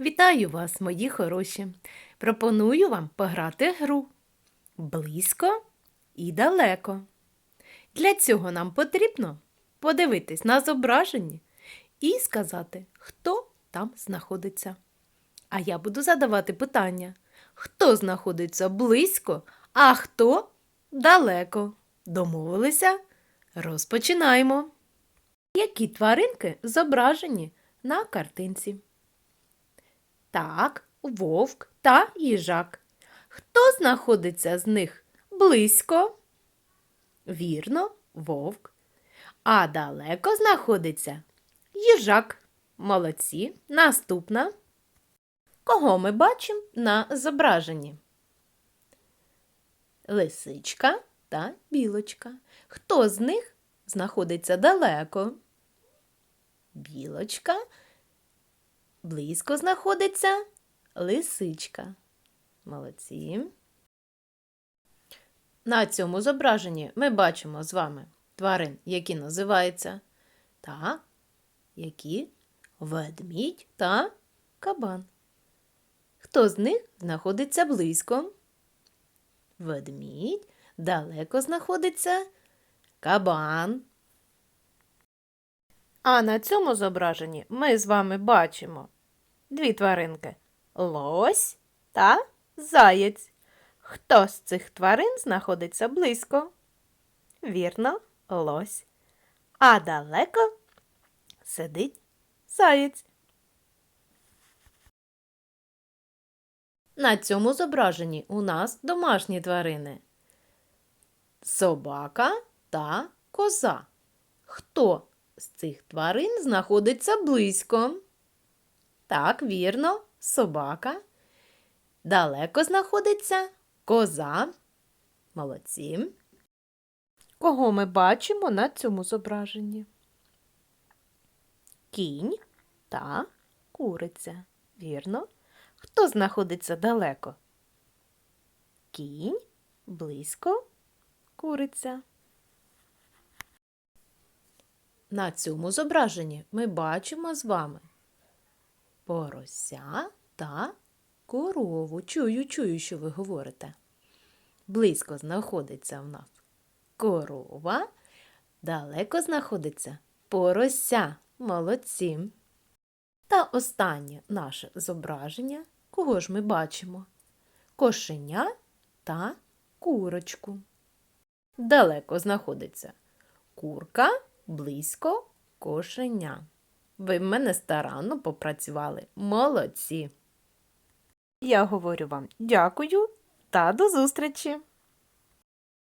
Вітаю вас, мої хороші! Пропоную вам пограти гру близько і далеко. Для цього нам потрібно подивитись на зображення і сказати, хто там знаходиться. А я буду задавати питання, хто знаходиться близько, а хто далеко. Домовилися? Розпочинаємо. Які тваринки зображені на картинці? Так, вовк та їжак. Хто знаходиться з них близько? Вірно, вовк. А далеко знаходиться їжак. Молодці. Наступна. Кого ми бачимо на зображенні? Лисичка та білочка. Хто з них знаходиться далеко? Білочка Близько знаходиться лисичка. Молодці. На цьому зображенні ми бачимо з вами тварин, які називаються та які ведмідь та кабан. Хто з них знаходиться близько? Ведмідь далеко знаходиться кабан. А на цьому зображенні ми з вами бачимо дві тваринки лось та заєць. Хто з цих тварин знаходиться близько? Вірно, лось. А далеко сидить заєць. На цьому зображенні у нас домашні тварини. Собака та коза. Хто з цих тварин знаходиться близько? Так, вірно, собака. Далеко знаходиться коза. Молодці. Кого ми бачимо на цьому зображенні? Кінь та куриця. Вірно. Хто знаходиться далеко? Кінь, близько, куриця. На цьому зображенні ми бачимо з вами порося та корову. Чую, чую, що ви говорите. Близько знаходиться в нас корова, далеко знаходиться порося. Молодці. Та останнє наше зображення. Кого ж ми бачимо? Кошеня та курочку. Далеко знаходиться курка, близько кошеня. Ви в мене старанно попрацювали. Молодці. Я говорю вам дякую та до зустрічі!